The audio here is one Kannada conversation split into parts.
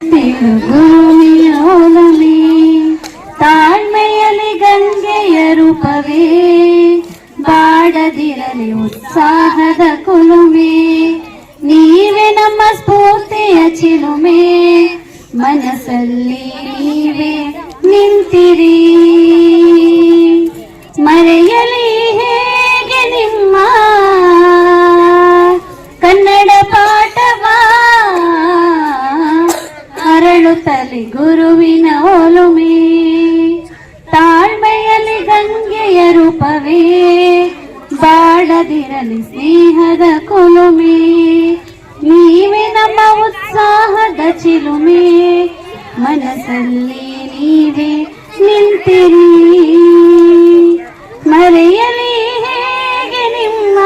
ಗುರುವಿನ ಒಲುಮೆ ತಾಳ್ಮೆಯಲ್ಲಿ ಗಂಗೆಯ ರೂಪವೇ, ಬಾಡದಿರಲಿ ಉತ್ಸಾಹದ ಕುಲುಮೆ, ನೀವೇ ನಮ್ಮ ಸ್ಫೂರ್ತಿಯ ಚಿಲುಮೆ, ಮನಸ್ಸಲ್ಲಿ ನೀವೇ ನಿಂತಿರಿ. ಮರೆಯಲಿ ಅರಳುತ್ತಲಿ ಗುರುವಿನ ಒಲುಮೆ, ತಾಳ್ಮೆಯಲ್ಲಿ ಗಂಗೆಯ ರೂಪವೇ, ಬಾಡದಿರಲಿ ಸ್ನೇಹದ ಕುಲುಮೆ. ನೀವೇ ನಮ್ಮ ಉತ್ಸಾಹದ ಚಿಲುಮೆ, ಮನಸ್ಸಲ್ಲಿ ನೀವೇ ನಿಂತಿರಿ. ಮರೆಯಲಿ ಹೇಗೆ ನಿಮ್ಮ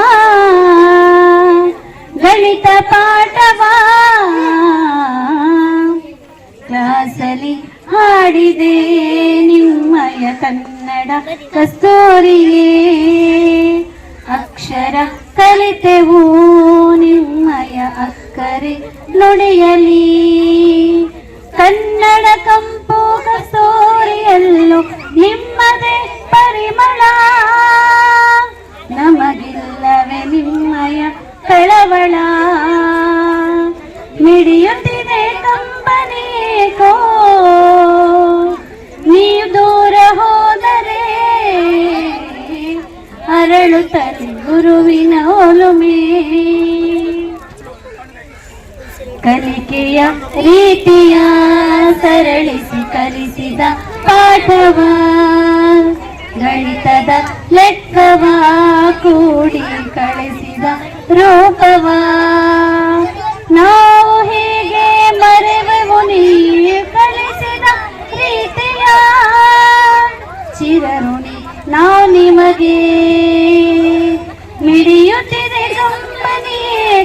ಗಣಿತ ಪಾಠವಾ? ಕ್ಲಾಸಲಿ ಹಾಡಿದೆ ನಿಮ್ಮಯ ಕನ್ನಡ ಕಸ್ತೂರಿಯೇ. ಅಕ್ಷರ ಕಲಿತೆವು ನಿಮ್ಮಯ ಅಕ್ಕರೆ ನುಡಿಯಲಿ. ಕನ್ನಡ ಕಂಪು ಕಸ್ತೂರಿಯಲ್ಲೂ ನಿಮ್ಮದೇ ಪರಿಮಳ. ನಮಗಿಲ್ಲವೇ ನಿಮ್ಮಯ ಕಳವಳ ಮಿಡಿಯುತ್ತಿದೆ ಅರಳುತ್ತದೆ ಗುರುವಿನ ಒಲುಮೆ. ಕಲಿಕೆಯ ರೀತಿಯ ಸರಳಿಸಿ ಕಲಿಸಿದ ಪಾಠವ. ಗಣಿತದ ಲೆಕ್ಕವ ಕೂಡಿ ಕಳಿಸಿದ ರೂಪವ. ನಾವು ಹೀಗೆ ಮರೆವೆವು ಮುನಿ ಕಳಿಸಿದ ರೀತಿಯ. ಚಿರಋಣಿ, ನಾವು ನಿಮಗೆ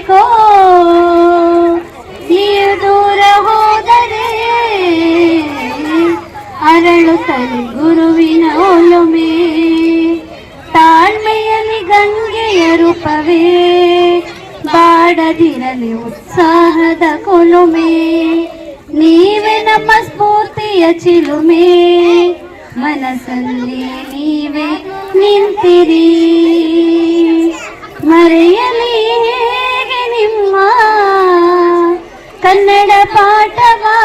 ಕಂಬನಿಯೇಕೋ ನೀವು ದೂರ ಹೋದರೆ ಅರಳುತ್ತಲೆ ಗುರುವಿನ ಒಲುಮೆ. ತಾಳ್ಮೆಯಲ್ಲಿ ಗಂಗೆಯ ರೂಪವೇ. ಬಾಡದಿರಲಿ ಉತ್ಸಾಹದ ಕೊಲುಮೆ. ನೀವೇ ನಮ್ಮ ಸ್ಫೂರ್ತಿಯ ಚಿಲುಮೆ. ಮನಸ್ಸಲ್ಲಿ ನೀವೇ ನಿಂತಿರಿ. పాటగా